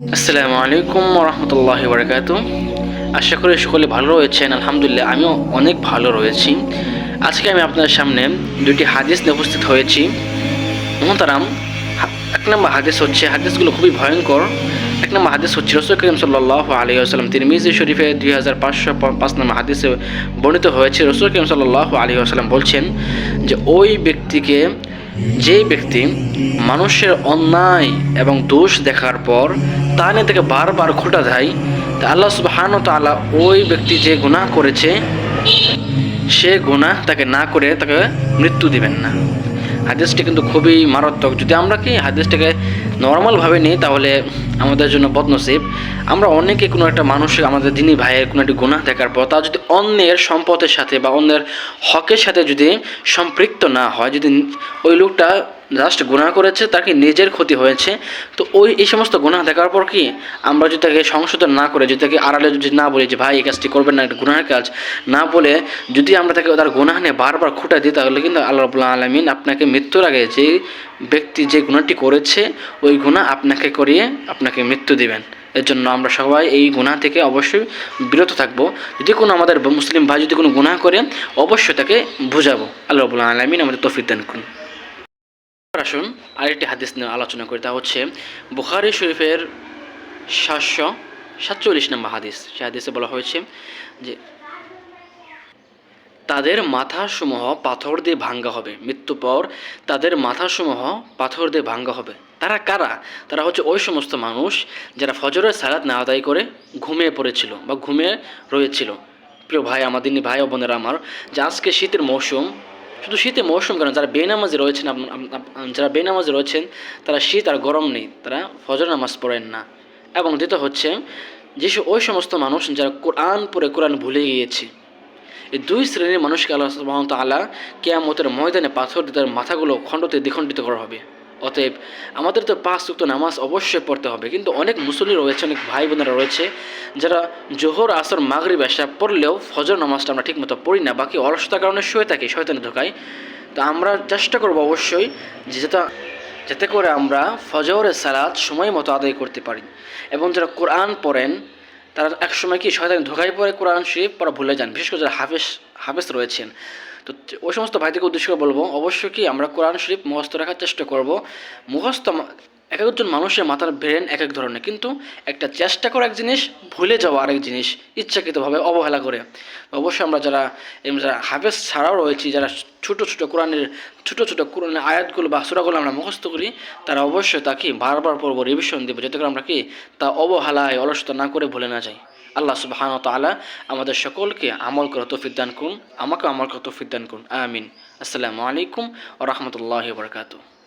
আসসালামু আলাইকুম রহমতুল্লাহ বারকাত আশা করি সকলে ভালো রয়েছেন, আলহামদুলিল্লাহ আমিও অনেক ভালো রয়েছি। আজকে আমি আপনার সামনে দুটি হাদিস নিয়ে উপস্থিত হয়েছি। মোহতারাম, এক নম্বর হাদিস হচ্ছে, হাদিসগুলো খুবই ভয়ঙ্কর। এক নম্বর হাদিস হচ্ছে, রসুল করিম সাল্লাহ আলী আসালাম তিনি মিজি শরীফে দুই হাজার পাঁচশো পাঁচ নম্বর হাদিসে বর্ণিত হয়েছে, রসুল করিম সাল্লাহ আলী আসালাম বলছেন যে, ওই ব্যক্তিকে যেই ব্যক্তি মানুষের অন্যায় এবং দোষ দেখার পর তা নিয়ে তাকে বারবার খোটা দেয়, তা আল্লাহ সুবাহান তালা ওই ব্যক্তি যে গুণাহ করেছে, সে গুণাহ তাকে না করে তাকে মৃত্যু দিবেন না। হাদিসটি কিন্তু খুবই মারাত্মক। যদি আমরা কি হাদিসটাকে নর্মালভাবে নিই, তাহলে আমাদের জন্য বদনসিব। আমরা অনেকে কোনো একটা মানুষের, আমাদের দিনী ভাইয়ের কোনো একটি গুণা দেখার পর, তা যদি অন্যের সম্পদের সাথে বা অন্যের হকের সাথে যদি সম্পৃক্ত না হয়, যদি ওই লোকটা জাস্ট গুণা করেছে তার কি নিজের ক্ষতি হয়েছে। তো ওই, এই সমস্ত গুণা দেখার পর কি? আমরা যদি তাকে সংশোধন না করে, যদি তাকে আড়ালে যদি না বলি যে, ভাই, এই কাজটি করবেন না, এটা গুনাহের কাজ, না বলে যদি আমরা তাকে তার গুনাহ নিয়ে বারবার খুঁটা দিই, তাহলে কিন্তু আল্লাহ রবুল্লা আলমিন আপনাকে মৃত্যুর আগে যে ব্যক্তি যে গুণাটি করেছে, ওই গুণা আপনাকে করিয়ে আপনাকে মৃত্যু দিবেন। এর জন্য আমরা সবাই এই গুণা থেকে অবশ্যই বিরত থাকব। যদি কোনো আমাদের মুসলিম ভাই যদি কোনো গুণা করে, অবশ্যই তাকে বুঝাবো। আল্লাহ রবুল্লা আলমিন আমাদের তফিক দান করুন। আসুন আরেকটি হাদিস নিয়ে আলোচনা করি, তা হচ্ছে বুখারি শরীফের সাতশো সাতচল্লিশ নম্বর হাদিস। সে হাদিসে বলা হয়েছে যে, তাদের মাথাসমূহ পাথর দিয়ে ভাঙ্গা হবে। মৃত্যু পর তাদের মাথাসমূহ পাথর দিয়ে ভাঙ্গা হবে। তারা কারা? তারা হচ্ছে ওই সমস্ত মানুষ যারা ফজরের সালাত না আদায় করে ঘুমিয়ে পড়েছিল বা ঘুমিয়ে রয়েছিল। প্রিয় ভাই আমাদের ভাই ও বোনেরা আমার, যে আজকে শীতের মৌসুম শুধু শীতে মৌসুম কেন? যারা বেনামাজে রয়েছেন যারা বেনামাজি রয়েছেন, তারা শীত আর গরম নেই, তারা ফজর নামাজ পড়েন না। এবং দ্বিতীয় হচ্ছে যেসব ওই সমস্ত মানুষ যারা কোরআন পরে কোরআন ভুলে গিয়েছে। এই দুই শ্রেণির মানুষকে আল্লাহ সুবহানাহু আল্লাহ কেয়ামতের ময়দানে পাথর দিয়ে তার মাথাগুলো খণ্ডতে দ্বিখণ্ডিত করা হবে। অতএব আমাদের তো পাঁচ উক্ত নামাজ অবশ্যই পড়তে হবে। কিন্তু অনেক মুসল্লি রয়েছে, অনেক ভাই বোনেরা রয়েছে, যারা জোহর, আসর, মাগরিব এসা পড়লেও ফজর নামাজটা আমরা ঠিকমতো পড়ি না, বাকি অলসতার কারণে শুয়ে থাকি শয়তানে ঢোকাই তো আমরা চেষ্টা করব অবশ্যই যে যেটা, যাতে করে আমরা ফজরের সালাত সময় মতো আদায় করতে পারি। এবং যারা কোরআন পড়েন, তারা একসময় কি শয়তান ধোকায় পড়ে কোরআন শরীফ পড়া ভুলে যান। বিশেষ করে যারা হাফেজ হাফেজ রয়েছেন তো ওই সমস্ত ভাইদেরকে উদ্দেশ্য করে বলব, অবশ্যই কি আমরা কোরআন শরীফ মুখস্থ রাখার চেষ্টা করব। মুখস্থ এক একজন মানুষের মাথার ব্রেন এক এক ধরনের, কিন্তু একটা চেষ্টা করা এক জিনিস, ভুলে যাওয়া আরেক জিনিস, ইচ্ছাকৃতভাবে অবহেলা করে। অবশ্যই আমরা যারা যারা হাফেজ ছাড়াও রয়েছি, যারা ছোটো ছোটো কোরআনের, ছোটো ছোটো কোরআনের আয়াতগুলো বা সুরাগুলো আমরা মুখস্থ করি, তারা অবশ্যই তাকে বারবার পড়ব রিভিশন দেবো, যাতে করে আমরা কি তা অবহেলায় অলসতা না করে ভুলে না যাই। আল্লাহ সুবহান তাআলা আমাদের সকলকে আমল করা তৌফিক দান করুন আমাকে আমল করা তৌফিক দান করুন। আমিন। আসসালামু আলাইকুম ওয়া রাহমাতুল্লাহি ওয়া বারাকাতুহু।